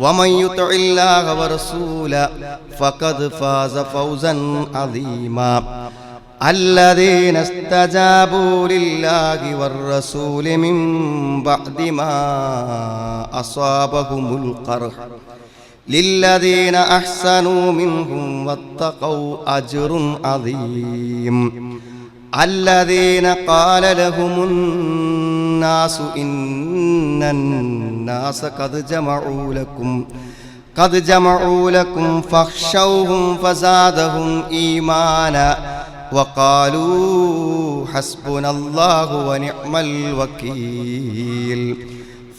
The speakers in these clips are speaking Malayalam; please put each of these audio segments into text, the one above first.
ومن يطع الله ورسوله فقد فاز فوزا عظيما. الذين استجابوا لله والرسول من بعد ما أصابهم القرح. للذين أحسنوا منهم واتقوا أجر عظيم. الذين قال لهم الناس إن الناس قد جمعوا لكم قد جمعوا لكم فاخشوهم فزادهم إيمانا وقالوا حسبنا الله ونعم الوكيل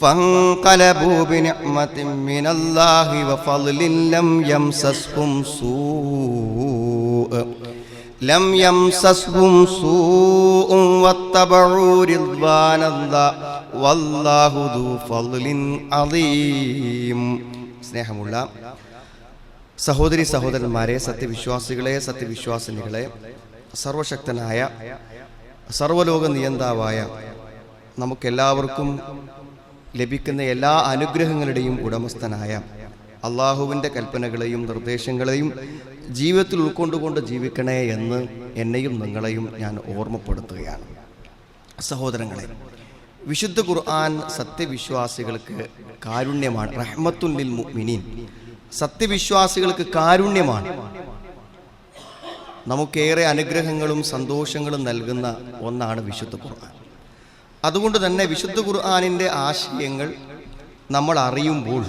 فانقلبوا بنعمة من الله وفضل لم يمسسهم سوء ലം യം സസ്വും സൂഉം വത്തബഉ റിദ്വാനല്ലാഹ് വല്ലാഹു ദു ഫളിൻ അദീം. സ്നേഹമുള്ള സഹോദരി സഹോദരന്മാരെ സത്യവിശ്വാസികളെ സത്യവിശ്വാസിനികളെ സർവശക്തനായ സർവലോക നിയന്താവായ നമുക്കെല്ലാവർക്കും ലഭിക്കുന്ന എല്ലാ അനുഗ്രഹങ്ങളുടെയും ഉടമസ്ഥനായ അള്ളാഹുവിന്റെ കൽപ്പനകളെയും നിർദ്ദേശങ്ങളെയും ജീവിതത്തിൽ ഉൾക്കൊണ്ടുകൊണ്ട് ജീവിക്കണേ എന്ന് എന്നെയും നിങ്ങളെയും ഞാൻ ഓർമ്മപ്പെടുത്തുകയാണ്. സഹോദരങ്ങളെ വിശുദ്ധ ഖുർആൻ സത്യവിശ്വാസികൾക്ക് കാരുണ്യമാണ്. റഹ്മത്തുല്ലിൽ മുഅ്മിനീൻ. സത്യവിശ്വാസികൾക്ക് കാരുണ്യമാണ്. നമുക്കേറെ അനുഗ്രഹങ്ങളും സന്തോഷങ്ങളും നൽകുന്ന ഒന്നാണ് വിശുദ്ധ ഖുർആൻ. അതുകൊണ്ട് തന്നെ വിശുദ്ധ ഖുർആാനിന്റെ ആശയങ്ങൾ നമ്മൾ അറിയുമ്പോൾ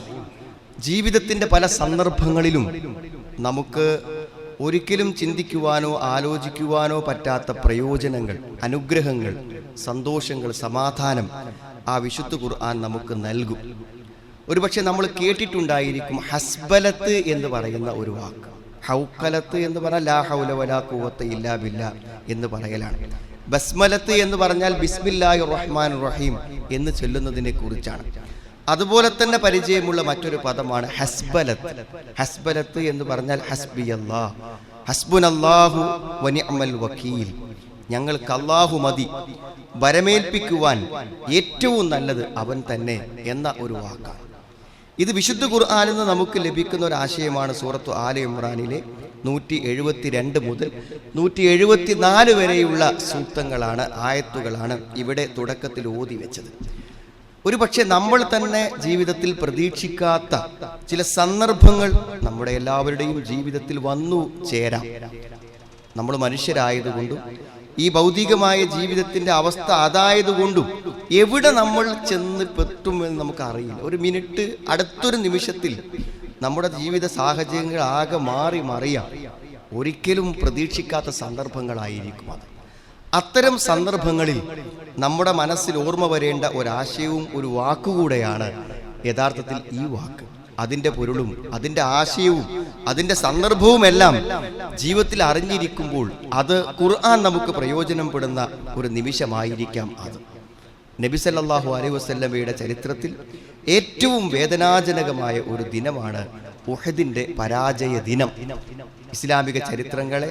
ജീവിതത്തിന്റെ പല സന്ദർഭങ്ങളിലും നമുക്ക് ഒരിക്കലും ചിന്തിക്കുവാനോ ആലോചിക്കുവാനോ പറ്റാത്ത പ്രയോജനങ്ങൾ അനുഗ്രഹങ്ങൾ സന്തോഷങ്ങൾ സമാധാനം ആ വിശുദ്ധ ഖുർആൻ നമുക്ക് നൽകും. ഒരുപക്ഷെ നമ്മൾ കേട്ടിട്ടുണ്ടായിരിക്കും ഹസ്ബലത്ത് എന്ന് പറയുന്ന ഒരു വാക്ക്. ഹൗക്കലത്ത് എന്ന് പറഞ്ഞാൽ ലാ ഹൗല വലാ ഇല്ലാ ബില്ല എന്ന് പറയലാണ്. ബസ്മലത്ത് എന്ന് പറഞ്ഞാൽ ബിസ്മില്ലാഹി റഹ്മാൻ റഹീം എന്ന് ചൊല്ലുന്നതിനെ കുറിച്ചാണ്. അതുപോലെ തന്നെ പരിചയമുള്ള മറ്റൊരു പദമാണ് ഹസ്ബലത്ത്. ഹസ്ബലത്ത് എന്ന് പറഞ്ഞാൽ ഹസ്ബി അല്ലാ ഹസ്ബുൻ അല്ലാഹു വനിഅമൽ വക്കീൽ. ഞങ്ങൾക്ക് അള്ളാഹു മതി. വരമേൽപ്പിക്കുവാൻ ഏറ്റവും നല്ലത് അവൻ തന്നെ എന്ന ഒരു വാക്കാണ് ഇത് വിശുദ്ധ ഖുർആാനിൽ നിന്ന് നമുക്ക് ലഭിക്കുന്ന ഒരു ആശയമാണ് സൂറത്തു ആല ഇമ്രാനിലെ നൂറ്റി എഴുപത്തി രണ്ട് മുതൽ നൂറ്റി എഴുപത്തി നാല് വരെയുള്ള സൂക്തങ്ങളാണ് ആയത്തുകളാണ് ഇവിടെ തുടക്കത്തിൽ ഓതി വെച്ചത്. ഒരു പക്ഷെ നമ്മൾ തന്നെ ജീവിതത്തിൽ പ്രതീക്ഷിക്കാത്ത ചില സന്ദർഭങ്ങൾ നമ്മുടെ എല്ലാവരുടെയും ജീവിതത്തിൽ വന്നു ചേരാം. നമ്മൾ മനുഷ്യരായതുകൊണ്ടും ഈ ഭൗതികമായ ജീവിതത്തിന്റെ അവസ്ഥ അതായതുകൊണ്ടും എവിടെ നമ്മൾ ചെന്ന് പെട്ടുമെന്ന് നമുക്ക് അറിയില്ല ഒരു മിനിറ്റ് അടുത്തൊരു നിമിഷത്തിൽ നമ്മുടെ ജീവിത സാഹചര്യങ്ങൾ ആകെ മാറി മറിയാം. ഒരിക്കലും പ്രതീക്ഷിക്കാത്ത സന്ദർഭങ്ങളായിരിക്കും അത്. അത്തരം സന്ദർഭങ്ങളിൽ നമ്മുടെ മനസ്സിൽ ഓർമ്മ വരേണ്ട ഒരാശയവും ഒരു വാക്കുകൂടെയാണ് യഥാർത്ഥത്തിൽ ഈ വാക്ക്. അതിന്റെ പൊരുളും അതിന്റെ ആശയവും അതിന്റെ സന്ദർഭവുമെല്ലാം ജീവിതത്തിൽ അറിഞ്ഞിരിക്കുമ്പോൾ അത് ഖുർആൻ നമുക്ക് പ്രയോജനപ്പെടുന്ന ഒരു നിമിഷമായിരിക്കാം അത്. നബി സല്ലല്ലാഹു അലൈഹി വസല്ലമയുടെ ചരിത്രത്തിൽ ഏറ്റവും വേദനാജനകമായ ഒരു ദിനമാണ് ഉഹദിന്റെ പരാജയ ദിനം ഇസ്ലാമിക ചരിത്രങ്ങളെ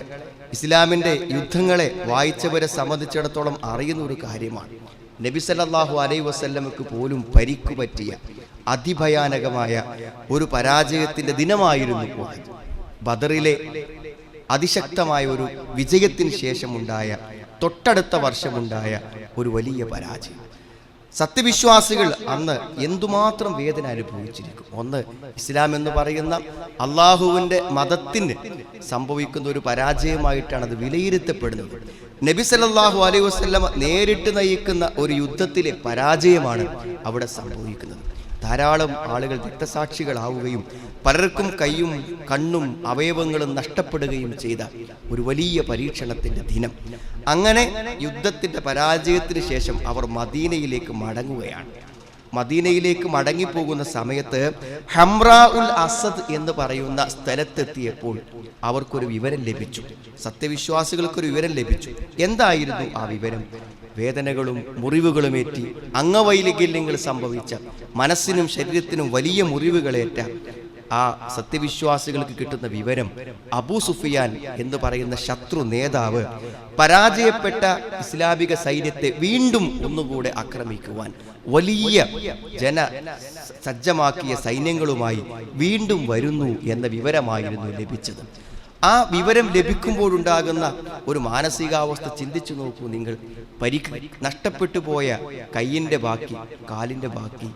ഇസ്ലാമിന്റെ യുദ്ധങ്ങളെ വായിച്ചവരെ സംബന്ധിച്ചിടത്തോളം അറിയുന്ന ഒരു കാര്യമാണ്. നബി സല്ലാഹു അലൈ വസല്ലമക്ക് പോലും പരിക്കു പറ്റിയ അതിഭയാനകമായ ഒരു പരാജയത്തിന്റെ ദിനമായിരുന്നു ബദറിലെ അതിശക്തമായ ഒരു വിജയത്തിന് ശേഷമുണ്ടായ തൊട്ടടുത്ത വർഷമുണ്ടായ ഒരു വലിയ പരാജയം. സത്യവിശ്വാസികൾ അന്ന് എന്തുമാത്രം വേദന അനുഭവിച്ചിരിക്കും. ഒന്ന് ഇസ്ലാം എന്ന് പറയുന്ന അള്ളാഹുവിന്റെ മതത്തിന് സംഭവിക്കുന്ന ഒരു പരാജയമായിട്ടാണ് അത് വിലയിരുത്തപ്പെടുന്നത്. നബി സല്ലല്ലാഹു അലൈഹി വസല്ലമ നേരിട്ട് നയിക്കുന്ന ഒരു യുദ്ധത്തിലെ പരാജയമാണ് അവിടെ സംഭവിക്കുന്നത്. ധാരാളം ആളുകൾ രക്തസാക്ഷികളാവുകയും പലർക്കും കൈയും കണ്ണും അവയവങ്ങളും നഷ്ടപ്പെടുകയും ചെയ്ത ഒരു വലിയ പരീക്ഷണത്തിന്റെ ദിനം. അങ്ങനെ യുദ്ധത്തിന്റെ പരാജയത്തിന് ശേഷം അവർ മദീനയിലേക്ക് മടങ്ങുകയാണ്. മദീനയിലേക്ക് മടങ്ങിപ്പോകുന്ന സമയത്ത് ഹംറ ഉൽ അസദ് എന്ന് പറയുന്ന സ്ഥലത്തെത്തിയപ്പോൾ അവർക്കൊരു വിവരം ലഭിച്ചു. സത്യവിശ്വാസികൾക്കൊരു വിവരം ലഭിച്ചു. എന്തായിരുന്നു ആ വിവരം? വേദനകളും മുറിവുകളുമേറ്റി അംഗവൈലികല്യങ്ങൾ സംഭവിച്ച മനസ്സിനും ശരീരത്തിനും വലിയ മുറിവുകളേറ്റ ആ സത്യവിശ്വാസികൾക്ക് കിട്ടുന്ന വിവരം അബൂ സുഫിയാൻ എന്ന് പറയുന്ന ശത്രു നേതാവ് പരാജയപ്പെട്ട ഇസ്ലാമിക സൈന്യത്തെ വീണ്ടും ഒന്നുകൂടെ ആക്രമിക്കുവാൻ വലിയ ജന സജ്ജമാക്കിയ സൈന്യങ്ങളുമായി വീണ്ടും വരുന്നു എന്ന വിവരമായിരുന്നു ലഭിച്ചത്. ആ വിവരം ലഭിക്കുമ്പോഴുണ്ടാകുന്ന ഒരു മാനസികാവസ്ഥ ചിന്തിച്ചു നോക്കൂ നിങ്ങൾ. പരി നഷ്ടപ്പെട്ടു പോയ കയ്യിന്റെ ബാക്കി കാലിന്റെ ബാക്കി.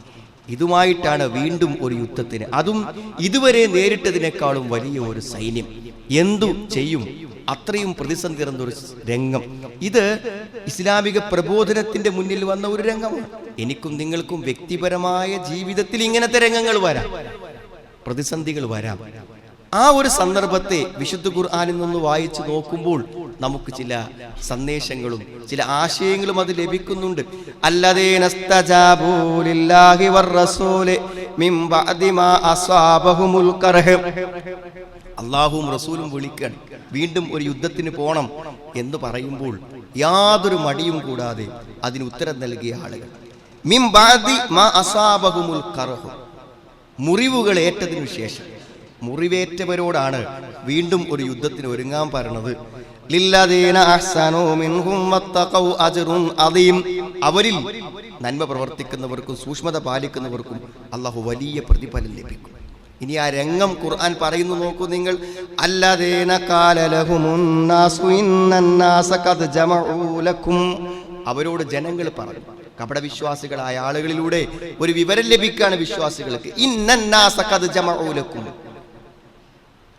ഇതുമായിട്ടാണ് വീണ്ടും ഒരു യുദ്ധത്തിന്. അതും ഇതുവരെ നേരിട്ടതിനേക്കാളും വലിയ ഒരു സൈന്യം. എന്തു ചെയ്യും? അത്രയും പ്രതിസന്ധി നിറഞ്ഞൊരു രംഗം. ഇത് ഇസ്ലാമിക പ്രബോധനത്തിന്റെ മുന്നിൽ വന്ന ഒരു രംഗമാണ്. എനിക്കും നിങ്ങൾക്കും വ്യക്തിപരമായ ജീവിതത്തിൽ ഇങ്ങനത്തെ രംഗങ്ങൾ വരാം. പ്രതിസന്ധികൾ വരാം. ആ ഒരു സന്ദർഭത്തെ വിശുദ്ധ ഖുർആാനിൽ നിന്ന് വായിച്ചു നോക്കുമ്പോൾ നമുക്ക് ചില സന്ദേശങ്ങളും ചില ആശയങ്ങളും അത് ലഭിക്കുന്നുണ്ട്. അള്ളാഹും മാ റസൂലും വിളിക്കാൻ വീണ്ടും ഒരു യുദ്ധത്തിന് പോണം എന്ന് പറയുമ്പോൾ യാതൊരു മടിയും കൂടാതെ അതിന് ഉത്തരം നൽകിയ ആളുകൾ. ബഅദി മാ അസാബഹുമുൽ കറഹു മുറിവുകൾ ഏറ്റതിനു ശേഷം. മുറിവേറ്റവരോടാണ് വീണ്ടും ഒരു യുദ്ധത്തിന് ഒരുങ്ങാൻ പറഞ്ഞത് അവരിൽ നന്മ പ്രവർത്തിക്കുന്നവർക്കും സൂക്ഷ്മത പാലിക്കുന്നവർക്കും അള്ളാഹു വലിയ പ്രതിഫലം ലഭിക്കും. ഇനി ആ രംഗം ഖുർആൻ പറയുന്നു നോക്കൂ നിങ്ങൾ. അവരോട് ജനങ്ങൾ പറഞ്ഞു. കപടവിശ്വാസികളായ ആളുകളിലൂടെ ഒരു വിവരം ലഭിക്കുകയാണ് വിശ്വാസികൾക്ക്. ഇന്നന്നാസ ഖദ് ജമഊ ലക്കും.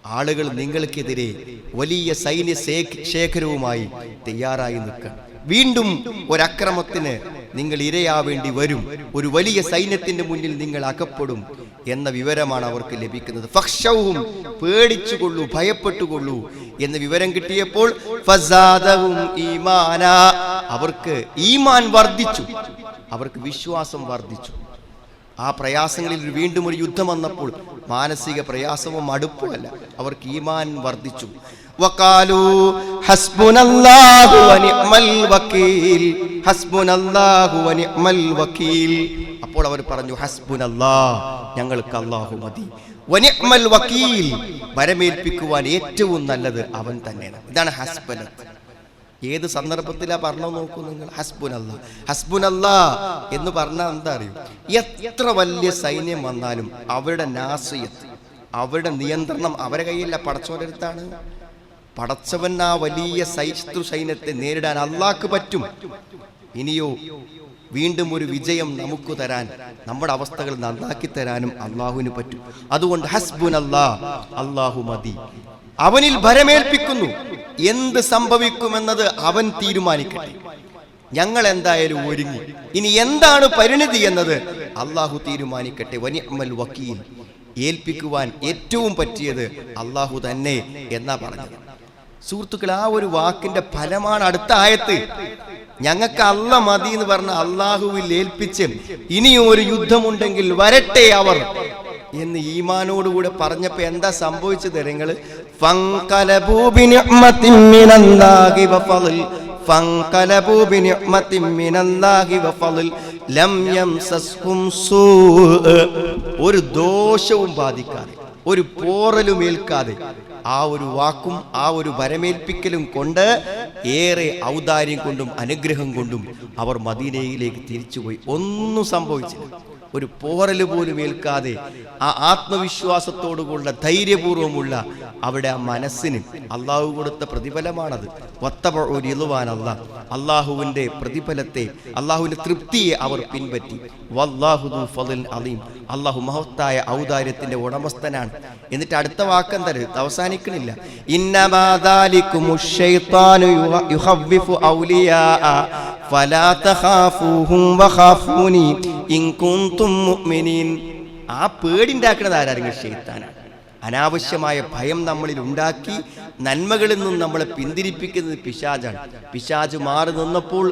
ആളുകൾ നിങ്ങൾക്കെതിരെ വലിയ സൈന്യ ശേഖ- ശേഖരവുമായി തയ്യാറായി നിൽക്കണം വീണ്ടും ഒരക്രമത്തിന് നിങ്ങൾ ഇരയാവേണ്ടി വരും. ഒരു വലിയ സൈന്യത്തിന്റെ മുന്നിൽ നിങ്ങൾ അകപ്പെടും എന്ന വിവരമാണ് അവർക്ക് ലഭിക്കുന്നത്. ഫക്ഷവും പേടിച്ചുകൊള്ളൂ ഭയപ്പെട്ടുകൊള്ളൂ എന്ന വിവരം കിട്ടിയപ്പോൾ അവർക്ക് ഈമാൻ വർദ്ധിച്ചു. അവർക്ക് വിശ്വാസം വർദ്ധിച്ചു. ആ പ്രയാസങ്ങളിൽ വീണ്ടും ഒരു യുദ്ധം വന്നപ്പോൾ മാനസിക പ്രയാസവും അടുപ്പുമല്ല. അവർക്ക് ഈമാൻ വർദ്ധിച്ചു. അപ്പോൾ അവർ പറഞ്ഞു ഹസ്ബുനല്ലാഹ് ഞങ്ങൾക്ക് അള്ളാഹു മതി. വനിഅ്മൽ വക്കീൽ വരമേൽപ്പിക്കുവാൻ ഏറ്റവും നല്ലത് അവൻ തന്നെയാണ്. ഇതാണ് ഹസ്ബനത്ത്. ഏത് സന്ദർഭത്തിലാ പറഞ്ഞു നോക്കൂ നിങ്ങൾ? ഹസ്ബുനല്ല. ഹസ്ബുനല്ല എന്ന് പറഞ്ഞാൽ എന്താ അറിയും? എത്ര വലിയ സൈന്യം വന്നാലും അവരുടെ നാസിയത്ത് അവരുടെ നിയന്ത്രണം അവരെ കയ്യില്ല പടച്ചോരടുത്താണ് പടച്ചവൻ ആ വലിയ ശത്രു സൈന്യത്തെ നേരിടാൻ അള്ളാക്ക് പറ്റും. ഇനിയോ വീണ്ടും ഒരു വിജയം നമുക്ക് തരാൻ നമ്മുടെ അവസ്ഥകൾ നന്നാക്കി തരാനും അള്ളാഹുവിന് പറ്റും. അതുകൊണ്ട് ഹസ്ബുൻ അല്ലാ അള്ളാഹു മതി. അവനിൽ ഭരമേൽപ്പിക്കുന്നു. എന്ത് സംഭവിക്കുമെന്നത് അവൻ തീരുമാനിക്കട്ടെ. ഞങ്ങൾ എന്തായാലും ഒരുങ്ങി. ഇനി എന്താണ് പരിണിതി എന്നത് അള്ളാഹു തീരുമാനിക്കട്ടെ. വനിഅമൽ വക്കീൽ ഏൽപ്പിക്കുവാൻ ഏറ്റവും പറ്റിയത് അള്ളാഹു തന്നെ എന്നാ പറഞ്ഞത്. സുഹൃത്തുക്കൾ ആ ഒരു വാക്കിന്റെ ഫലമാണ് അടുത്ത ആയത്ത്. ഞങ്ങൾക്ക് അല്ല മതി എന്ന് പറഞ്ഞ അള്ളാഹുവിൽ ഏൽപ്പിച്ച് ഇനിയും ഒരു യുദ്ധമുണ്ടെങ്കിൽ വരട്ടെ അവർ എന്ന് ഈമാനോടുകൂടെ പറഞ്ഞപ്പോ എന്താ സംഭവിച്ചത് നിങ്ങൾ? فانقلبوا بنعمة من الله وفضل فانقلبوا بنعمة من الله وفضل لم يمسسهم سوء ഒരു ദോഷവും ബാധിക്കാതെ ഒരു പോറലും ഏൽക്കാതെ ആ ഒരു വാക്കും ആ ഒരു വരമേൽപ്പിക്കലും കൊണ്ട് ഏറെ ഔദാര്യം കൊണ്ടും അനുഗ്രഹം കൊണ്ടും അവർ മദീനയിലേക്ക് തിരിച്ചുപോയി ഒന്നും സംഭവിച്ചില്ല ഒരു പോറല് പോലും ഏൽക്കാതെ ആ ആത്മവിശ്വാസത്തോടുകൂള്ള ധൈര്യപൂർവ്വമുള്ള അവിടെ ആ മനസ്സിന് അള്ളാഹു കൊടുത്ത പ്രതിഫലമാണത്. ഒത്തപൊരുവാനല്ല അള്ളാഹുവിന്റെ പ്രതിഫലത്തെ അള്ളാഹുവിന്റെ തൃപ്തിയെ അവർ പിൻപറ്റി. വല്ലാഹുദു ഫലിൻ അലീം. അള്ളാഹു മഹത്തായ ഔദാര്യത്തിന്റെ ഉടമസ്ഥനാണ്. എന്നിട്ട് അടുത്ത വാക്കം തരുത് അവസാനിക്കണില്ല. ഫലാ തഖാഫൂഹും ഇൻ ആ പേടിണ്ടാക്കുന്നത് ആരാരെങ്കിലും ഷെയ്ത്താനാണ് അനാവശ്യമായ ഭയം നമ്മളിൽ ഉണ്ടാക്കി നന്മകളിൽ നിന്നും നമ്മളെ പിന്തിരിപ്പിക്കുന്നത് പിശാചാണ്. പിശാജ് മാറി നിന്നപ്പോൾ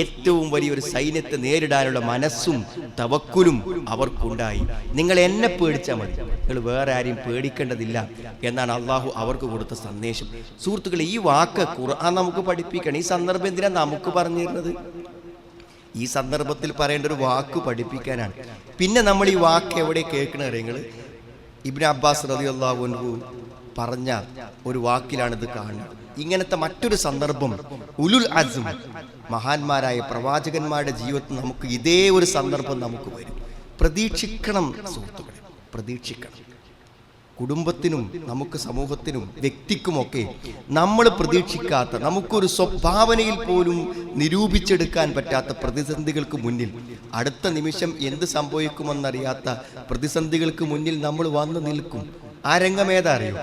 ഏറ്റവും വലിയൊരു സൈന്യത്തെ നേരിടാനുള്ള മനസ്സും തവക്കുലും അവർക്കുണ്ടായി. നിങ്ങൾ എന്നെ പേടിച്ചാൽ മതി. നിങ്ങൾ വേറെ ആരെയും പേടിക്കേണ്ടതില്ല എന്നാണ് അള്ളാഹു അവർക്ക് കൊടുത്ത സന്ദേശം. സുഹൃത്തുക്കളെ ഈ വാക്ക് ഖുർആൻ നമുക്ക് പഠിപ്പിക്കണം. ഈ സന്ദർഭം എന്തിനാ നമുക്ക് പറഞ്ഞു തരുന്നത് ഈ സന്ദർഭത്തിൽ പറയേണ്ട ഒരു വാക്ക് പഠിപ്പിക്കാനാണ്. പിന്നെ നമ്മൾ ഈ വാക്ക് എവിടെ കേൾക്കണ നിങ്ങൾ ഇബ്ന അബ്ബാസ് റളിയല്ലാഹു അൻഹു പറഞ്ഞ ഒരു വാക്കിലാണ് ഇത് കാണുന്നത്. ഇങ്ങനത്തെ മറ്റൊരു സന്ദർഭം ഉലുൽ അസും മഹാന്മാരായ പ്രവാചകന്മാരുടെ ജീവിതത്തിൽ നമുക്ക് ഇതേ ഒരു സന്ദർഭം നമുക്ക് വരും. പ്രതീക്ഷിക്കണം സുഹൃത്തുക്കളെ പ്രതീക്ഷിക്കണം. കുടുംബത്തിനും നമുക്ക് സമൂഹത്തിനും വ്യക്തിക്കുമൊക്കെ നമ്മൾ പ്രതീക്ഷിക്കാത്ത നമുക്കൊരു സ്വഭാവനയിൽ പോലും നിരൂപിച്ചെടുക്കാൻ പറ്റാത്ത പ്രതിസന്ധികൾക്ക് മുന്നിൽ അടുത്ത നിമിഷം എന്ത് സംഭവിക്കുമെന്നറിയാത്ത പ്രതിസന്ധികൾക്ക് മുന്നിൽ നമ്മൾ വന്നു നിൽക്കും. ആ രംഗമേതാറിയോ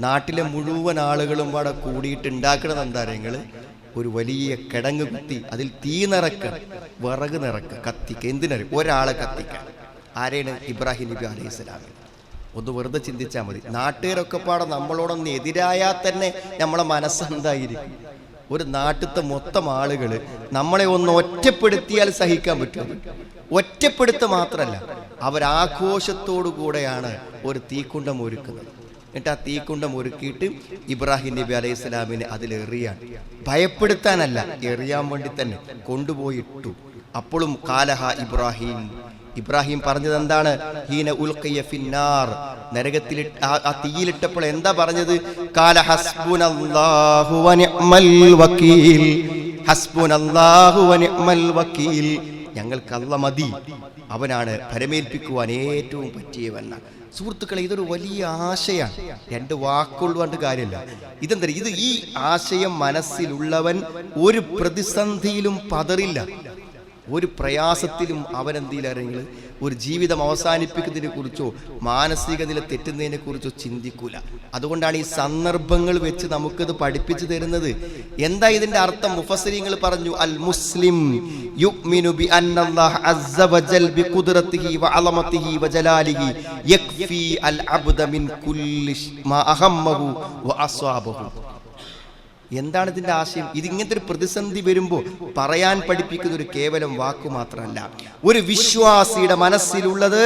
നാട്ടിലെ മുഴുവൻ ആളുകളും അവിടെ കൂടിയിട്ട് ഉണ്ടാക്കണത് എന്താ അറിയങ്ങൾ ഒരു വലിയ കിടങ്ങ് കുത്തി അതിൽ തീ നിറക്ക വിറക് നിറക്ക കത്തിക്ക എന്തിനറിയും? ഒരാളെ കത്തിക്ക ആരെയാണ് ഇബ്രാഹിം നബി അലൈഹി സ്വലാമിന് ഒന്ന് വെറുതെ ചിന്തിച്ചാൽ മതി. നാട്ടുകാരൊക്കെ പാടെ നമ്മളോടൊന്ന് എതിരായാൽ തന്നെ നമ്മളെ മനസ്സെന്തായിരിക്കും ഒരു നാട്ടിലത്തെ മൊത്തം ആളുകൾ നമ്മളെ ഒന്ന് ഒറ്റപ്പെടുത്തിയാൽ സഹിക്കാൻ പറ്റും ഒറ്റപ്പെടുത്ത മാത്രമല്ല അവരാഘോഷത്തോടു കൂടെയാണ് ഒരു തീക്കുണ്ടം ഒരുക്കുന്നത്. എന്നിട്ട് ആ തീക്കുണ്ടം ഒരുക്കിയിട്ട് ഇബ്രാഹിം നബി അലൈഹി സ്വലാമിനെ എറിയാൻ. ഭയപ്പെടുത്താനല്ല എറിയാൻ വേണ്ടി തന്നെ കൊണ്ടുപോയിട്ടു. അപ്പോഴും കാലഹ ഇബ്രാഹിം ഇബ്രാഹിം പറഞ്ഞത് എന്താണ്? ഹീന ഉൽഖിയ ഫിന്നാർ. നരകത്തിൽ ആ തീയിലിട്ടപ്പോൾ എന്താ പറഞ്ഞത്? കാല ഹസ്ബുനല്ലാഹു വനിഅ്മൽ വക്കീൽ. ഹസ്ബുനല്ലാഹു വനിഅ്മൽ വക്കീൽ. ഞങ്ങൾക്ക് അല്ല മതി. അവനാണ് പരമേൽപ്പിക്കുവാൻ ഏറ്റവും പറ്റിയവൻ. സുഹൃത്തുക്കളെ ഇതൊരു വലിയ ആശയാണ്. രണ്ട് വാക്കുകൊണ്ട് കാര്യമില്ല. ഇതെന്താ ഇത്? ഈ ആശയം മനസ്സിലുള്ളവൻ ഒരു പ്രതിസന്ധിയിലും പതറില്ല. ഒരു പ്രയാസത്തിലും അവനെന്തിയിലാരെങ്കിൽ ഒരു ജീവിതം അവസാനിപ്പിക്കുന്നതിനെ കുറിച്ചോ മാനസിക നില തെറ്റുന്നതിനെ കുറിച്ചോ ചിന്തിക്കൂല. അതുകൊണ്ടാണ് ഈ സന്ദർഭങ്ങൾ വെച്ച് നമുക്കത് പഠിപ്പിച്ചു തരുന്നത്. എന്താ ഇതിന്റെ അർത്ഥം? മുഫസരിങ്ങൾ പറഞ്ഞു അൽ മുസ്ലിം യുക്മിനു ബി ബി വ വ ജലാലിഹി യക്ഫി അൽ അബ്ദ മിൻ കുല്ലി മാ അഹമ്മഹു വ എന്താണ് ഇതിന്റെ ആശയം? ഇത് ഇങ്ങനത്തെ ഒരു പ്രതിസന്ധി വരുമ്പോൾ പറയാൻ പഠിപ്പിക്കുന്ന ഒരു കേവലം വാക്കു മാത്രമല്ല. ഒരു വിശ്വാസിയുടെ മനസ്സിലുള്ളത്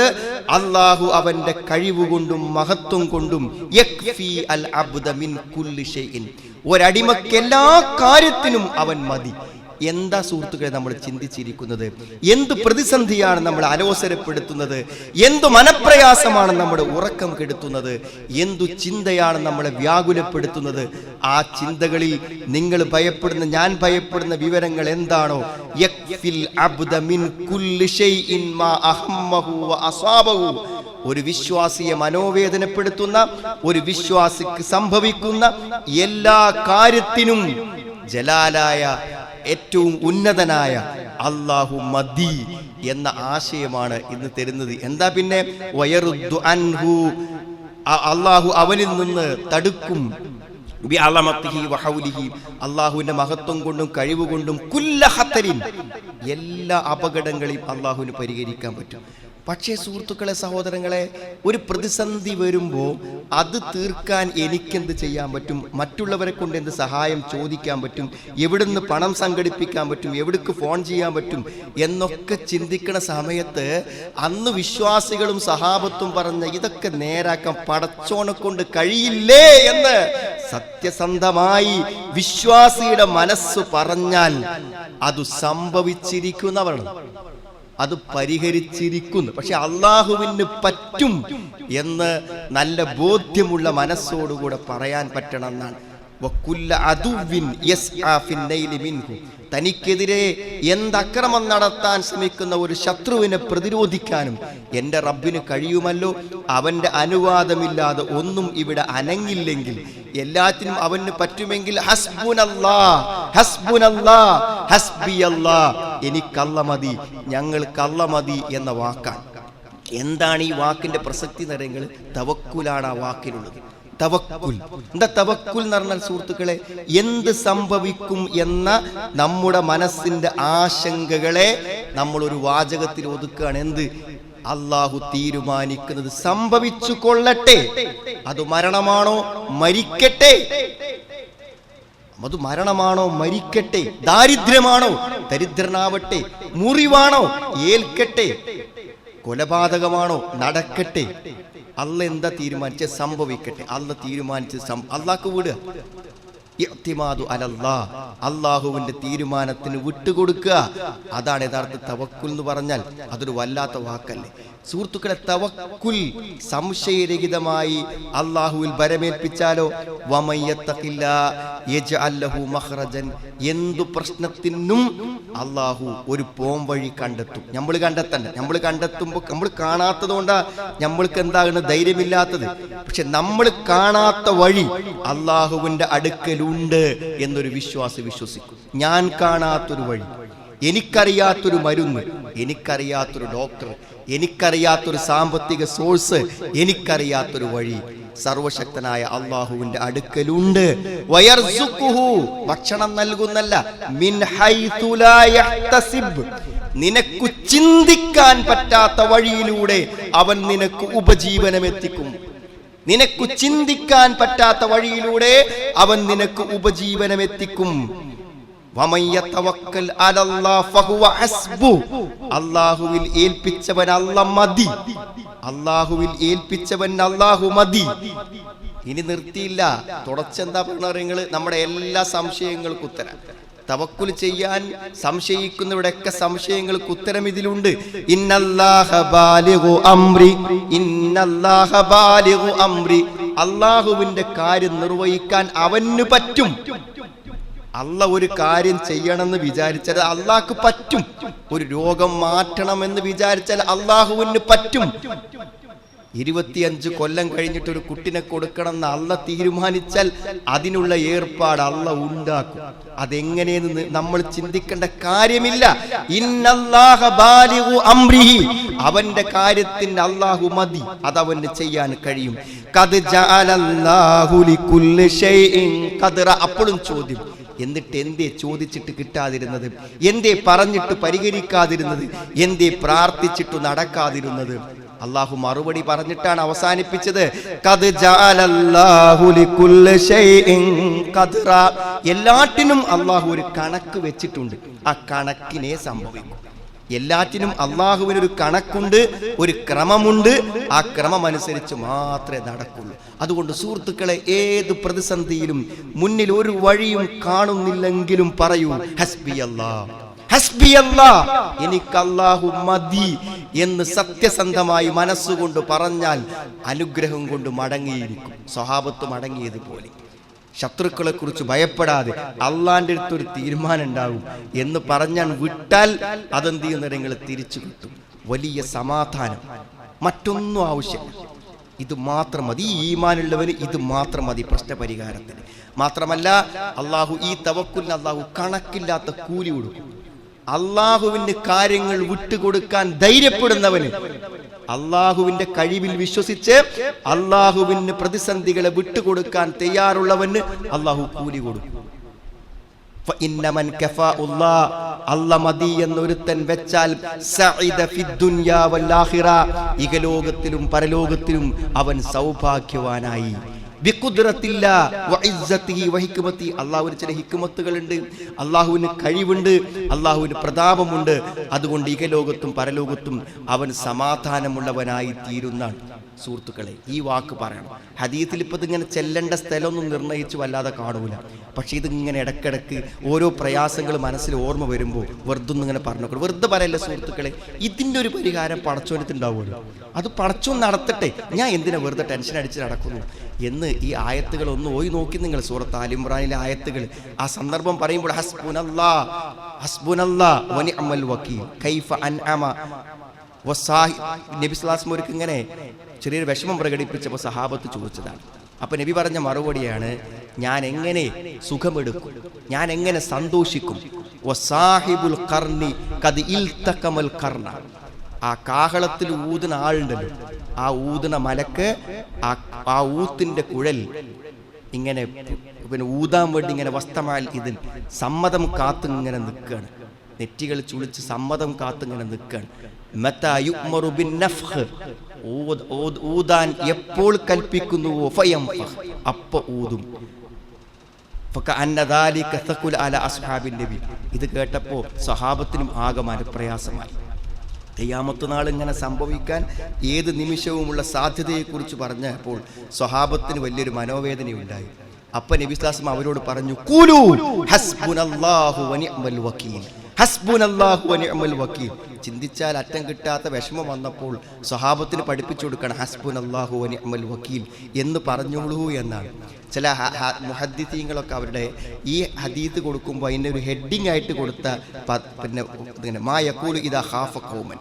അള്ളാഹു അവന്റെ കഴിവുകൊണ്ടും മഹത്വം കൊണ്ടും യക്ഫി അൽ അബ്ദ മിൻ കുല്ലി ഷൈഇൻ. ഒരടിമക്ക് എല്ലാ കാര്യത്തിനും അവൻ മതി. എന്താ സുഹൃത്തുക്കളെ നമ്മൾ ചിന്തിച്ചിരിക്കുന്നത്? എന്ത് പ്രതിസന്ധിയാണ് നമ്മൾ അലോസരപ്പെടുത്തുന്നത്? എന്തു മനപ്രയാസമാണ് നമ്മുടെ ഉറക്കം കെടുത്തുന്നത്? എന്തു ചിന്തയാണ് നമ്മളെ വ്യാകുലപ്പെടുത്തുന്നത്? ആ ചിന്തകളിൽ നിങ്ങൾ ഭയപ്പെടുന്ന ഞാൻ ഭയപ്പെടുന്ന വിവരങ്ങൾ എന്താണോ? ഒരു വിശ്വാസിയെ മനോവേദനപ്പെടുത്തുന്ന ഒരു വിശ്വാസിക്ക് സംഭവിക്കുന്ന എല്ലാ കാര്യത്തിനും ജലാലായ ഏറ്റവും ഉന്നതനായ അള്ളാഹു മദി എന്ന ആശയമാണ് ഇന്ന് തരുന്നത്. എന്താ പിന്നെ? വയറുദ്ദു അൻഹു. അള്ളാഹു അവനിൽ നിന്ന് തടുക്കും. അള്ളാഹുവിന്റെ മഹത്വം കൊണ്ടും കഴിവ് കൊണ്ടും എല്ലാ അപകടങ്ങളെയും അള്ളാഹുവിന് പരിഹരിക്കാൻ പറ്റും. പക്ഷേ സുഹൃത്തുക്കളെ സഹോദരങ്ങളെ ഒരു പ്രതിസന്ധി വരുമ്പോൾ അത് തീർക്കാൻ എനിക്കെന്ത് ചെയ്യാൻ പറ്റും? മറ്റുള്ളവരെ കൊണ്ട് എന്ത് സഹായം ചോദിക്കാൻ പറ്റും? എവിടുന്ന് പണം സംഘടിപ്പിക്കാൻ പറ്റും? എവിടേക്ക് ഫോൺ ചെയ്യാൻ പറ്റും? എന്നൊക്കെ ചിന്തിക്കുന്ന സമയത്ത് അന്ന് വിശ്വാസികളും സഹാബത്തും പറഞ്ഞ ഇതൊക്കെ നേരാക്കാൻ പടച്ചോനെ കൊണ്ട് കഴിയില്ലേ എന്ന് സത്യസന്ധമായി വിശ്വാസിയുടെ മനസ്സ് പറഞ്ഞാൽ അത് സംഭവിച്ചിരിക്കുന്നവരാണ്. അത് പരിഹരിച്ചിരിക്കുന്നു. പക്ഷെ അള്ളാഹുവിന് പറ്റും എന്ന് നല്ല ബോധ്യമുള്ള മനസ്സോടുകൂടെ പറയാൻ പറ്റണം തനിക്കെതിരെ എന്തക്രമം നടത്താൻ ശ്രമിക്കുന്ന ഒരു ശത്രുവിനെ പ്രതിരോധിക്കാനും എന്റെ റബ്ബിന് കഴിയുമല്ലോ. അവന്റെ അനുവാദമില്ലാതെ ഒന്നും ഇവിടെ അനങ്ങില്ലെങ്കിൽ എല്ലാത്തിനും അവന് പറ്റുമെങ്കിൽ എനിക്കള്ള മതി ഞങ്ങൾക്കല്ല മതി എന്ന വാക്കാണ്. എന്താണ് ഈ വാക്കിന്റെ പ്രസക്തി നിറയങ്ങൾ തവക്കുലാണ് ആ വാക്കിനുള്ളത്. തവക്കുൽ. എന്താ തവക്കുൽ എന്ന് പറഞ്ഞാൽ സുഹൃത്തുക്കളെ? എന്ത് സംഭവിക്കും എന്ന നമ്മുടെ മനസ്സിന്റെ ആശങ്കകളെ നമ്മൾ ഒരു വാചകത്തിൽ ഒതുക്കുകയാണ്. എന്ത്? അള്ളാഹു തീരുമാനിക്കുന്നത് സംഭവിച്ചു കൊള്ളട്ടെ. അത് മരണമാണോ? മരിക്കട്ടെ. അത് മരണമാണോ? മരിക്കട്ടെ. ദാരിദ്ര്യമാണോ? ദരിദ്രനാവട്ടെ. മുറിവാണോ? ഏൽക്കട്ടെ. കൊലപാതകമാണോ? നടക്കട്ടെ. അല്ല എന്താ തീരുമാനിച്ച സംഭവിക്കട്ടെ. അല്ല തീരുമാനിച്ച് അള്ളാഹ്ക്ക് വിടുക അള്ളാഹുവിന്റെ തീരുമാനത്തിന് വിട്ടുകൊടുക്കുക. അതാണ് യഥാർത്ഥ തവക്കുൽ എന്ന് പറഞ്ഞാൽ അതൊരു വല്ലാത്ത വാക്കല്ലേ. സുഹൃത്തുക്കളെ തവക്കുൽ സംശയരഹിതമായി അള്ളാഹുവിൽ ബരമേൽപ്പിച്ചാലോ എന്തു പ്രശ്നത്തിനും അള്ളാഹു ഒരു പോം വഴി കണ്ടെത്തും. നമ്മൾ കണ്ടെത്തണ്ട. നമ്മൾ കണ്ടെത്തുമ്പോൾ നമ്മൾ കാണാത്തത് കൊണ്ടാ നമ്മൾക്ക് എന്താണ് ധൈര്യമില്ലാത്തത്. പക്ഷെ നമ്മൾ കാണാത്ത വഴി അള്ളാഹുവിന്റെ അടുക്കലുണ്ട് എന്നൊരു വിശ്വാസി വിശ്വസിക്കും. ഞാൻ കാണാത്തൊരു വഴി. എനിക്കറിയാത്തൊരു മരുന്ന് എനിക്കറിയാത്തൊരു ഡോക്ടർ എനിക്കറിയാത്തൊരു സാമ്പത്തിക സോഴ്സ് എനിക്കറിയാത്തൊരു വഴി. സർവശക്തനായ അള്ളാഹുവിന്റെ അടുക്കലുണ്ട്. ഭക്ഷണം നൽകുന്നല്ല. നിനക്കു ചിന്തിക്കാൻ പറ്റാത്ത വഴിയിലൂടെ അവൻ നിനക്ക് ഉപജീവനം എത്തിക്കും നിനക്ക് ചിന്തിക്കാൻ പറ്റാത്ത വഴിയിലൂടെ അവൻ നിനക്ക് ഉപജീവനം എത്തിക്കും ഇനി നിർത്തിയില്ല. തുടച്ചെന്താ പറഞ്ഞ നമ്മുടെ എല്ലാ സംശയങ്ങൾക്കും ഉത്തരം. തവക്കുൽ ചെയ്യാൻ സംശയിക്കുന്നവരുടെയൊക്കെ സംശയങ്ങൾക്ക് ഉത്തരം ഇതിലുണ്ട്. അള്ളാഹുവിന്റെ കാര്യം നിർവഹിക്കാൻ അവന് പറ്റും. അല്ല ഒരു കാര്യം ചെയ്യണമെന്ന് വിചാരിച്ചാൽ അള്ളാഹ്ക്ക് പറ്റും. ഒരു രോഗം മാറ്റണമെന്ന് വിചാരിച്ചാൽ അള്ളാഹുവിന് പറ്റും. ഇരുപത്തിയഞ്ച് കൊല്ലം കഴിഞ്ഞിട്ട് ഒരു കുട്ടിനെ കൊടുക്കണം എന്ന് അല്ല തീരുമാനിച്ചാൽ അതിനുള്ള ഏർപ്പാട് അല്ല ഉണ്ടാക്കും. അതെങ്ങനെയെന്ന് നമ്മൾ ചിന്തിക്കേണ്ട കാര്യമില്ല. അംരിഹി. അവന്റെ കാര്യത്തിന് അള്ളാഹു മതി. അതവന് ചെയ്യാൻ കഴിയും. അപ്പോഴും ചോദ്യം. എന്നിട്ട് എന്തേ ചോദിച്ചിട്ട് കിട്ടാതിരുന്നത്? എന്തേ പറഞ്ഞിട്ട് പരിഹരിക്കാതിരുന്നത്? എന്തേ പ്രാർത്ഥിച്ചിട്ട് നടക്കാതിരുന്നത്? അള്ളാഹു മറുപടി പറഞ്ഞിട്ടാണ് അവസാനിപ്പിച്ചത്. എല്ലാറ്റിനും അള്ളാഹു ഒരു കണക്ക് വെച്ചിട്ടുണ്ട്. ആ കണക്കിനെ സംഭവിക്കും. എല്ലാറ്റിനും അള്ളാഹുവിനൊരു കണക്കുണ്ട് ഒരു ക്രമമുണ്ട്. ആ ക്രമം അനുസരിച്ച് മാത്രമേ നടക്കുള്ളൂ. അതുകൊണ്ട് സുഹൃത്തുക്കളെ ഏത് പ്രതിസന്ധിയിലും മുന്നിൽ ഒരു വഴിയും കാണുന്നില്ലെങ്കിലും പറയൂ ഹസ്ബി അല്ലാ ഹസ്ബി അല്ലാ എനിക്ക് അല്ലാഹു മതി എന്ന് സത്യസന്ധമായി മനസ്സുകൊണ്ട് പറഞ്ഞാൽ അനുഗ്രഹം കൊണ്ട് മടങ്ങിയിരിക്കും. സ്വഭാവത്ത് മടങ്ങിയതുപോലെ. ശത്രുക്കളെ കുറിച്ച് ഭയപ്പെടാതെ അള്ളാന്റെ അടുത്തൊരു തീരുമാനം ഉണ്ടാകും എന്ന് പറഞ്ഞാൽ വിട്ടാൽ അതെന്ത് ചെയ്യുന്ന നിങ്ങൾ തിരിച്ചു കിട്ടും. വലിയ സമാധാനം. മറ്റൊന്നും ആവശ്യമില്ല. ഇത് മാത്രം മതി. ഈമാനുള്ളവന് ഇത് മാത്രം മതി പ്രശ്നപരിഹാരത്തിന്. മാത്രമല്ല അള്ളാഹു ഈ തവക്കുലിന് അള്ളാഹു കണക്കില്ലാത്ത കൂലി കൊടുക്കും. അള്ളാഹുവിന് കാര്യങ്ങൾ വിട്ടുകൊടുക്കാൻ ധൈര്യപ്പെടുന്നവന് അള്ളാഹുവിന്റെ കഴിവിൽ വിശ്വസിച്ച് അള്ളാഹുവിന് പ്രതിസന്ധികളെ വിട്ടുകൊടുക്കാൻ തയ്യാറുള്ളവന് അള്ളാഹു കൂലി കൊടുക്കും. അല്ല വെച്ചാൽ ഇഹലോകത്തിലും പരലോകത്തിലും അവൻ സൗഭാഗ്യവാനായി. അള്ളാഹുവിന് ചില ഹിക്മത്തുകളുണ്ട് അള്ളാഹുവിന് കഴിവുണ്ട് അള്ളാഹുവിന് പ്രതാപമുണ്ട്. അതുകൊണ്ട് ഇഹലോകത്തും പരലോകത്തും അവൻ സമാധാനമുള്ളവനായി തീരുന്നാണ് സുഹൃത്തുക്കളെ ഈ വാക്ക് പറയണം. ഹദീത്തിൽ ഇപ്പം ഇതിങ്ങനെ ചെല്ലേണ്ട സ്ഥലമൊന്നും നിർണയിച്ച് വല്ലാതെ കാണൂല. പക്ഷേ ഇതിങ്ങനെ ഇടക്കിടക്ക് ഓരോ പ്രയാസങ്ങൾ മനസ്സിൽ ഓർമ്മ വരുമ്പോൾ വെറുതെ ഇങ്ങനെ പറഞ്ഞു വെറുതെ പറയല്ല സുഹൃത്തുക്കളെ ഇതിന്റെ ഒരു പരിഹാരം പടച്ചോനത്ത് ഉണ്ടാവുമല്ലോ അത് പടച്ചോൻ നടത്തട്ടെ. ഞാൻ എന്തിനാ വെറുതെ ടെൻഷൻ അടിച്ച് നടക്കുന്നു? എന്ന് ഈ ആയത്തുകൾ ഒന്ന് പോയി നോക്കി നിങ്ങൾ സൂറത്ത് അലിമ്രാനിലെ ആയത്തുകൾ. ആ സന്ദർഭം പറയുമ്പോൾ ഹസ്ബുനല്ലാ ഹസ്ബുനല്ലാ വനി അമൽ വക്കീൽ കൈഫ നബി ഒരിക്കൽ ഇങ്ങനെ ചെറിയൊരു വിഷമം പ്രകടിപ്പിച്ചപ്പോൾ സഹാബത്ത് ചോദിച്ചതാണ്. അപ്പൊ നബി പറഞ്ഞ മറുപടിയാണ് ഞാൻ എങ്ങനെ സുഖമെടുക്കും? ഞാൻ എങ്ങനെ സന്തോഷിക്കും? വസാഹിബുൽ കർണി ആ കാഹളത്തിൽ ഊതുന്ന ആളുണ്ടല്ലോ ആ ഊതുന്ന മലക്ക് ആ ആ ഊത്തിന്റെ കുഴൽ ഇങ്ങനെ പിന്നെ ഊതാൻ വേണ്ടി ഇങ്ങനെ വസ്ത്രമാൽ ഇതിൽ സമ്മതം കാത്തു ഇങ്ങനെ നിൽക്കുകയാണ്. നെറ്റികൾ ചുളിച്ച് സമ്മതം കാത്തുങ്ങനെ നിൽക്കുകയാണ് എപ്പോൾ കൽപ്പിക്കുന്നുവോ. അപ്പൊ ഊതും. ഇത് കേട്ടപ്പോൾ സഹാബത്തിനും ആകമാന പ്രയാസമായി. തെയ്യാമത്ത് നാൾ ഇങ്ങനെ സംഭവിക്കാൻ ഏത് നിമിഷവുമുള്ള സാധ്യതയെക്കുറിച്ച് പറഞ്ഞപ്പോൾ സ്വഹാബത്തിന് വലിയൊരു മനോവേദനയുണ്ടായി. അപ്പൻ നബിസ്ലാസം അവരോട് പറഞ്ഞു ഹസ്ബുനല്ലാഹു ചിന്തിച്ചാൽ അറ്റം കിട്ടാത്ത വിഷമം വന്നപ്പോൾ സ്വഹാബത്തിന് പഠിപ്പിച്ചു കൊടുക്കണം ഹസ്ബുൻ അള്ളാഹു അനി അമൽ വക്കീൽ എന്ന് പറഞ്ഞോളൂ എന്നാണ്. ചില മുഹദ്ദീങ്ങളൊക്കെ അവരുടെ ഈ ഹദീത്ത് കൊടുക്കുമ്പോൾ അതിന്റെ ഒരു ഹെഡിങ് ആയിട്ട് കൊടുത്ത പിന്നെ മാ ഇതാ ഹാഫ് കോമൻ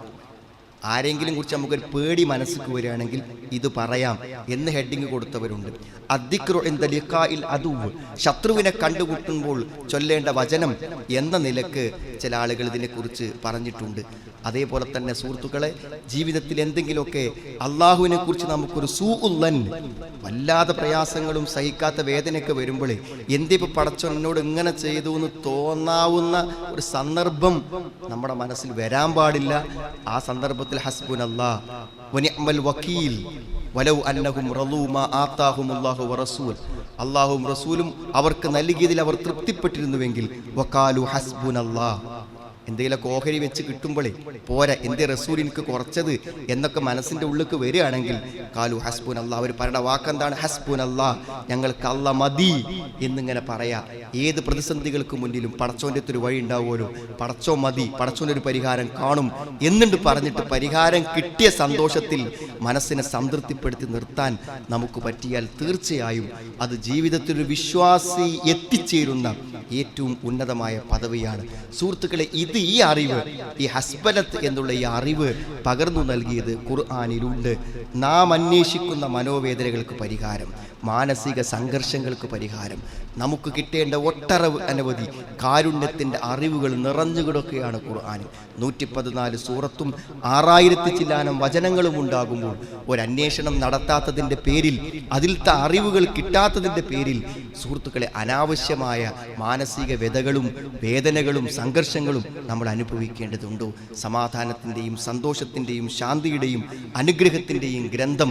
ആരെങ്കിലും കുറിച്ച് നമുക്കൊരു പേടി മനസ്സിക്ക് വരികയാണെങ്കിൽ ഇത് പറയാം എന്ന് ഹെഡിങ് കൊടുത്തവരുണ്ട്. അദ്ദിക്രു എന്ത ലിഖായിൽ അതുവ് ശത്രുവിനെ കണ്ടുമുട്ടുമ്പോൾ ചൊല്ലേണ്ട വചനം എന്ന നിലയ്ക്ക് ചില ആളുകൾ ഇതിനെക്കുറിച്ച് പറഞ്ഞിട്ടുണ്ട്. അതേപോലെ തന്നെ സുഹൃത്തുക്കളെ ജീവിതത്തിൽ എന്തെങ്കിലുമൊക്കെ അള്ളാഹുവിനെ കുറിച്ച് നമുക്കൊരു സൂ ഉള്ളൻ വല്ലാതെ പ്രയാസങ്ങളും സഹിക്കാത്ത വേദനയൊക്കെ വരുമ്പോൾ എന്തിപ്പോൾ പടച്ചോ എന്നോട് ഇങ്ങനെ ചെയ്തു എന്ന് തോന്നാവുന്ന ഒരു സന്ദർഭം നമ്മുടെ മനസ്സിൽ വരാൻ പാടില്ല. ആ സന്ദർഭത്തിൽ ഹസ്ബുൻ അള്ളാഹ് വക്കീൽ വലവ് അന്നഹും റലൂമ മാ ആത്താഹുമുല്ലാഹു വറസൂൽ. അള്ളാഹും റസൂലും അവർക്ക് നൽകിയതിൽ അവർ തൃപ്തിപ്പെട്ടിരുന്നുവെങ്കിൽ വക്കാലു ഹസ്ബുൻ എന്തെങ്കിലുമൊക്കെ ഓഹരി വെച്ച് കിട്ടുമ്പോഴേ പോരാ എന്തേ റസൂൽ എനിക്ക് കുറച്ചത് എന്നൊക്കെ മനസ്സിന്റെ ഉള്ളിലേക്ക് വരികയാണെങ്കിൽ കാലു ഹസ്ബുൻ അല്ലാ അവർ പറയുന്ന വാക്കെന്താണ്? ഹസ്ബുൻ അല്ലാ ഞങ്ങൾക്ക് അല്ല മതി എന്നിങ്ങനെ പറയാ. ഏത് പ്രതിസന്ധികൾക്ക് മുന്നിലും പടച്ചോന്റെ ഒരു വഴി ഉണ്ടാവുമല്ലോ. പടച്ചോ മതി പടച്ചോന്റെ ഒരു പരിഹാരം കാണും എന്നിട്ട് പറഞ്ഞിട്ട് പരിഹാരം കിട്ടിയ സന്തോഷത്തിൽ മനസ്സിനെ സംതൃപ്തിപ്പെടുത്തി നിർത്താൻ നമുക്ക് പറ്റിയാൽ തീർച്ചയായും അത് ജീവിതത്തിൽ ഒരു വിശ്വാസി എത്തിച്ചേരുന്ന ഏറ്റവും ഉന്നതമായ പദവിയാണ്. സുഹൃത്തുക്കളെ ഇത് ഈ അറിവ് ഈ ഹസ്ബലത്ത് എന്നുള്ള ഈ അറിവ് പകർന്നു നൽകിയത് ഖുർആാനിലുണ്ട്. നാം അന്വേഷിക്കുന്ന മനോവേദനകൾക്ക് പരിഹാരം. മാനസിക സംഘർഷങ്ങൾക്ക് പരിഹാരം. നമുക്ക് കിട്ടേണ്ട ഒട്ടറവ് അനവധി കാരുണ്യത്തിന്റെ അറിവുകൾ നിറഞ്ഞു കിടക്കുകയാണ് ഖുർആൻ നൂറ്റി പതിനാല് സൂറത്തും ആറായിരത്തി ചില്ലാനം വചനങ്ങളും ഉണ്ടാകുമ്പോൾ ഒരന്വേഷണം നടത്താത്തതിന്റെ പേരിൽ അതിലത്തെ അറിവുകൾ കിട്ടാത്തതിന്റെ പേരിൽ സുഹൃത്തുക്കളെ അനാവശ്യമായ മാനസിക വ്യതകളും വേദനകളും സംഘർഷങ്ങളും നമ്മൾ അനുഭവിക്കേണ്ടതുണ്ടോ. സമാധാനത്തിന്റെയും സന്തോഷത്തിന്റെയും ശാന്തിയുടെയും അനുഗ്രഹത്തിന്റെയും ഗ്രന്ഥം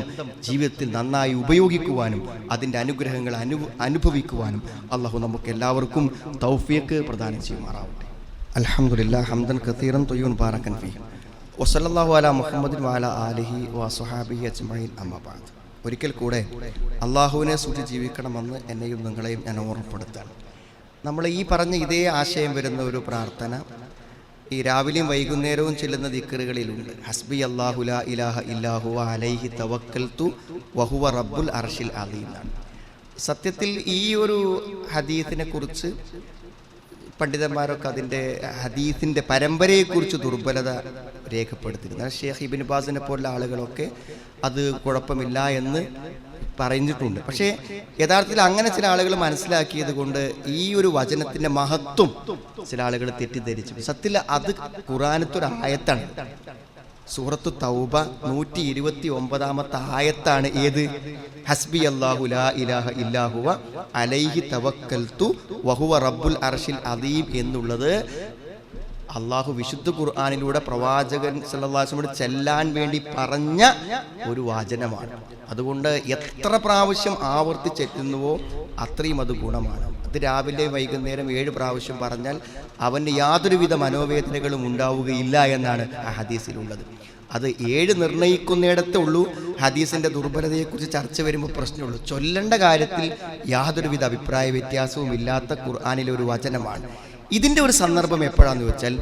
ജീവിതത്തിൽ നന്നായി ഉപയോഗിക്കുവാനും അതിന്റെ അനുഗ്രഹങ്ങൾ അനു അനുഭവിക്കുവാനും അള്ളാഹു നമുക്ക് എല്ലാവർക്കും തൗഫിയക്ക് പ്രദാനം ചെയ്യുമാറാവട്ടെ. അലഹമുല്ല ഹംദൻ കത്തീറൻ തൊയ്യൂൻ പാറക്കൻ ഫീ അലാ മുഹമ്മദിൻ വാല ആലിഹി വസുഹാബി അജ്മയിൽ അമ്മബാദ് ഒരിക്കൽ കൂടെ അള്ളാഹുവിനെ സൂചി ജീവിക്കണമെന്ന് എന്നെയും നിങ്ങളെയും ഞാൻ ഓർമ്മപ്പെടുത്താണ് നമ്മൾ ഈ പറഞ്ഞ ഇതേ ആശയം വരുന്ന ഒരു പ്രാർത്ഥന ഈ രാവിലെയും വൈകുന്നേരവും ചെല്ലുന്ന ദിക്കറുകളിലുണ്ട്. ഹസ്ബി അള്ളാഹുല ഇലാഹ ഇല്ലാഹു അലൈഹി തവക്കൽ തു വഹുവ റബ്ബുൽ അർഷിൽ അലി എന്നാണ്. സത്യത്തിൽ ഈ ഒരു ഹദീസിനെ കുറിച്ച് പണ്ഡിതന്മാരൊക്കെ അതിന്റെ ഹദീസിന്റെ പരമ്പരയെക്കുറിച്ച് ദുർബലത രേഖപ്പെടുത്തിയിരുന്നു ഷേഖ് ഇബിൻ ബാസിനെ പോലുള്ള ആളുകളൊക്കെ അത് കുഴപ്പമില്ല എന്ന് പറഞ്ഞിട്ടുണ്ട്. പക്ഷേ യഥാർത്ഥത്തിൽ അങ്ങനെ ചില ആളുകൾ മനസ്സിലാക്കിയത് കൊണ്ട് ഈ ഒരു വചനത്തിന്റെ മഹത്വം ചില ആളുകൾ തെറ്റിദ്ധരിച്ചു. സത്യത്തിൽ അത് ഖുറാനത്തൊരു ആയത്താണ്. സൂറത്ത് തൗബ നൂറ്റി ഇരുപത്തി ഒമ്പതാമത്തെ ആയത്താണ് ഏത്? ഹസ്ബി അള്ളാഹു ലാ ഇലാഹ ഇല്ലാഹുവ അലൈഹി തവക്കൽത്തു വഹുവ റബ്ബുൽ അർഷിൽ അദീം എന്നുള്ളത് അള്ളാഹു വിശുദ്ധ ഖുർആാനിലൂടെ പ്രവാചകൻ സല്ലാസ്മോട് ചെല്ലാൻ വേണ്ടി പറഞ്ഞ ഒരു വാചനമാണ്. അതുകൊണ്ട് എത്ര പ്രാവശ്യം ആവർത്തിച്ചെത്തുന്നുവോ അത്രയും അത് ഗുണമാണ്. അത് രാവിലെ വൈകുന്നേരം ഏഴ് പ്രാവശ്യം പറഞ്ഞാൽ അവന് യാതൊരുവിധ മനോവേദനകളും ഉണ്ടാവുകയില്ല എന്നാണ് ആ ഹദീസിലുള്ളത്. അത് ഏഴ് നിർണയിക്കുന്നിടത്തേ ഉള്ളൂ. ഹദീസിന്റെ ദുർബലതയെക്കുറിച്ച് ചർച്ച വരുമ്പോൾ പ്രശ്നമുള്ളൂ. ചൊല്ലേണ്ട കാര്യത്തിൽ യാതൊരുവിധ അഭിപ്രായ വ്യത്യാസവും ഇല്ലാത്ത ഖുർആാനിലെ ഒരു വചനമാണ്. ഇതിന്റെ ഒരു സന്ദർഭം എപ്പോഴാന്ന് വെച്ചാൽ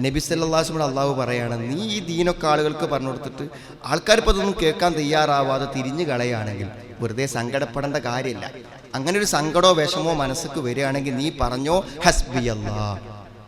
നബി സല്ലാസ്മോട് അള്ളാഹു പറയാണ് നീ ഈ ദീനൊക്കെ ആളുകൾക്ക് പറഞ്ഞു കൊടുത്തിട്ട് ആൾക്കാർ ഇപ്പോൾ അതൊന്നും കേൾക്കാൻ തയ്യാറാവാതെ തിരിഞ്ഞു കളയുകയാണെങ്കിൽ വെറുതെ സങ്കടപ്പെടേണ്ട കാര്യമില്ല. അങ്ങനെ ഒരു സങ്കടമോ വിഷമോ മനസ്സിക്ക് വരികയാണെങ്കിൽ നീ പറഞ്ഞോ ഹസ്ബി അല്ലാ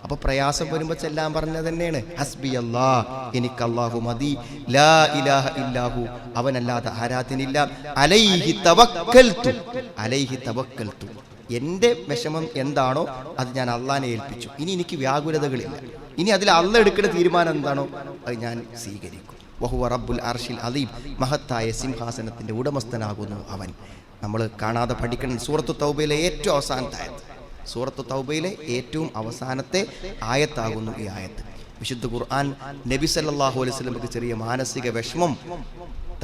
അപ്പൊ പ്രയാസം വരുമ്പോ ചെല്ലാൻ പറഞ്ഞത് തന്നെയാണ് ഹസ്ബി അല്ലാ എനിക്ക് അള്ളാഹു മതി. ലാ ഇലാഹ ഇല്ലാഹു. അവനല്ലാതെ ആരാധനില്ല അലൈഹി തവക്കൽത്തു അലൈഹി തവക്കൽത്തു എന്റെ വിഷമം എന്താണോ അത് ഞാൻ അള്ളാനെ ഏൽപ്പിച്ചു. ഇനി എനിക്ക് വ്യാകുലതകളില്ല. ഇനി അതിൽ അള്ള എടുക്കുന്ന തീരുമാനം എന്താണോ അത് ഞാൻ സ്വീകരിക്കും. വഹുവ റബ്ബുൽ അർഷിൽ അലീം മഹത്തായ സിംഹാസനത്തിന്റെ ഉടമസ്ഥനാകുന്നു അവൻ. നമ്മൾ കാണാതെ പഠിക്കണം. സൂറത്ത് തൗബയിലെ ഏറ്റവും അവസാനത്തെ സൂറത്ത് സൂറത്തു തൗബയിലെ ഏറ്റവും അവസാനത്തെ ആയത്താകുന്നു ഈ ആയത്ത്. വിശുദ്ധ ഖുർആൻ നബി സല്ലാഹു അലൈഹി സ്വലമക്ക് ചെറിയ മാനസിക വിഷമം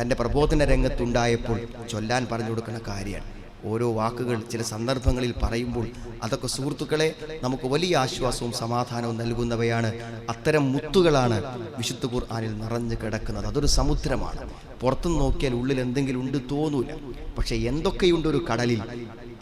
തന്റെ പ്രബോധന രംഗത്തുണ്ടായപ്പോൾ ചൊല്ലാൻ പറഞ്ഞു കൊടുക്കുന്ന കാര്യമാണ്. ഓരോ വാക്കുകൾ ചില സന്ദർഭങ്ങളിൽ പറയുമ്പോൾ അതൊക്കെ സുഹൃത്തുക്കളെ നമുക്ക് വലിയ ആശ്വാസവും സമാധാനവും നൽകുന്നവയാണ്. അത്തരം മുത്തുകളാണ് വിശുദ്ധ ഖുർആാനിൽ നിറഞ്ഞു കിടക്കുന്നത്. അതൊരു സമുദ്രമാണ്. പുറത്തുനിന്ന് നോക്കിയാൽ ഉള്ളിൽ എന്തെങ്കിലും ഉണ്ട് തോന്നൂല. പക്ഷെ എന്തൊക്കെയുണ്ട് ഒരു കടലിൽ?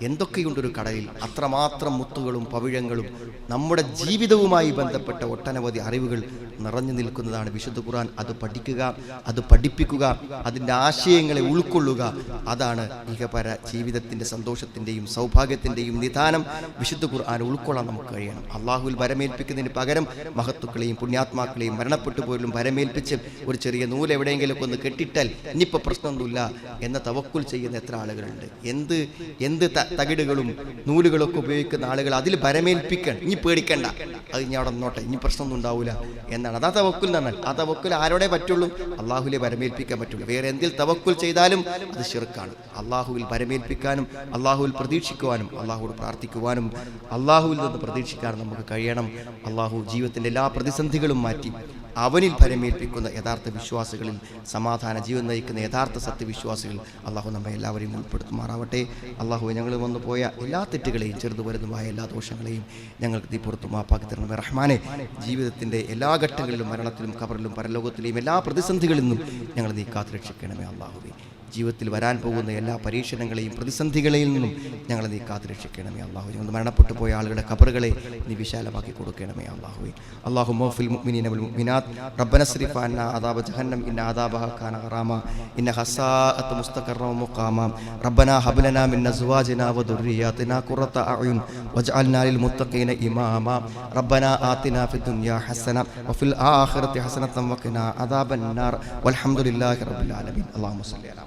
എന്തൊക്കെയുണ്ട് ഒരു കടലിൽ അത്രമാത്രം മുത്തുകളും പവിഴങ്ങളും നമ്മുടെ ജീവിതവുമായി ബന്ധപ്പെട്ട ഒട്ടനവധി അറിവുകൾ നിറഞ്ഞു നിൽക്കുന്നതാണ് വിശുദ്ധ ഖുർആൻ. അത് പഠിക്കുക അത് പഠിപ്പിക്കുക അതിന്റെ ആശയങ്ങളെ ഉൾക്കൊള്ളുക അതാണ് ഇഹപര ജീവിതത്തിന്റെ സന്തോഷത്തിന്റെയും സൗഭാഗ്യത്തിന്റെയും നിധാനം വിശുദ്ധ ഖുർആൻ ഉൾക്കൊള്ളാൻ നമുക്ക് കഴിയണം. അള്ളാഹുവിൽ വരമേൽപ്പിക്കുന്നതിന് പകരം മഹത്തുക്കളെയും പുണ്യാത്മാക്കളെയും മരണപ്പെട്ടു പോലും വരമേൽപ്പിച്ച് ഒരു ചെറിയ നൂൽ എവിടെയെങ്കിലുമൊക്കെ ഒന്ന് കെട്ടിട്ടാൽ ഇനിയിപ്പോൾ പ്രശ്നമൊന്നുമില്ല എന്ന തവക്കുൽ ചെയ്യുന്ന എത്ര ആളുകളുണ്ട്. എന്ത് എന്ത് തകിടുകളും നൂലുകളൊക്കെ ഉപയോഗിക്കുന്ന ആളുകൾ അതിൽ ഭരമേൽപ്പിക്കണം ഇനി പേടിക്കണ്ട. അത് ഇനി അവിടെ നിന്നോട്ടെ. ഇനി പ്രശ്നമൊന്നും ഉണ്ടാവില്ല എന്നാണ്. അതാ തവക്കുൽ എന്ന് ആ തവക്കുൽ ആരോടെ പറ്റുള്ളൂ? അള്ളാഹുലെ ഭരമേൽപ്പിക്കാൻ പറ്റുള്ളൂ വേറെ എന്തിൽ തവക്കുൽ ചെയ്താലും അത് ശിർക്കാണ്. അള്ളാഹുവിൽ ഭരമേൽപ്പിക്കാനും അള്ളാഹുവിൽ പ്രതീക്ഷിക്കുവാനും അള്ളാഹുവിൽ പ്രാർത്ഥിക്കുവാനും അള്ളാഹുവിൽ നിന്ന് പ്രതീക്ഷിക്കാനും നമുക്ക് കഴിയണം. അള്ളാഹു ജീവിതത്തിന്റെ എല്ലാ പ്രതിസന്ധികളും മാറ്റി. അവനിൽ ഫലമേൽപ്പിക്കുന്ന യഥാർത്ഥ വിശ്വാസികളിൽ സമാധാന ജീവൻ നയിക്കുന്ന യഥാർത്ഥ സത്യവിശ്വാസികളിൽ അള്ളാഹു നമ്മെ എല്ലാവരെയും ഉൾപ്പെടുത്തുമാറാവട്ടെ. അള്ളാഹു ഞങ്ങൾ വന്നു പോയ എല്ലാ തെറ്റുകളെയും ചെറുതു വരുന്നതുമായ എല്ലാ ദോഷങ്ങളെയും ഞങ്ങൾക്ക് തീ പുറത്തു മാപ്പാക്കി തരണമേ റഹ്മാനെ. ജീവിതത്തിന്റെ എല്ലാ ഘട്ടങ്ങളിലും മരണത്തിലും കബറിലും പരലോകത്തിലെയും എല്ലാ പ്രതിസന്ധികളിൽ നിന്നും ഞങ്ങൾ നീ കാത്തു രക്ഷിക്കണമേ ജീവിതത്തിൽ വരാൻ പോകുന്ന എല്ലാ പരീക്ഷണങ്ങളെയും പ്രതിസന്ധികളെയും നിന്നും ഞങ്ങളെ നീ കാത്തുരക്ഷിക്കണമേ അള്ളാഹു. ഞങ്ങൾ മരണപ്പെട്ടു പോയ ആളുകളുടെ കബറുകളെ നീ വിശാലമാക്കി കൊടുക്കണമേ അള്ളാഹു അള്ളാഹു മോഫിൽ മുഅ്മിനീന വൽ മുഅ്മിനാത്ത്. റബ്ബന സ്രിഫ് അന്ന അദാബ ജഹന്നം. ഇന്ന അദാബഹ കാന ഹറാമ ഇന്ന ഹസാഅത്ത് മുസ്തഖറ മുഖാമ. റബ്ബന ഹബ് ലനാ മിൻ അസ്വാജിന വദുർരിയാതിന ഖുറത അയുൻ വജ്അൽനാ ലിൽ മുത്തഖീന ഇമാമ. റബ്ബന ആതിന ഫിദ് ദുനിയ ഹസന. വഫിൽ ആഖിറതി ഹസനതൻ വഖിന അദാബൻ നാർ. വൽഹംദുലില്ലാഹി റബ്ബിൽ ആലമീൻ. അല്ലാഹുമ്മ സ്വല്ലി അലാ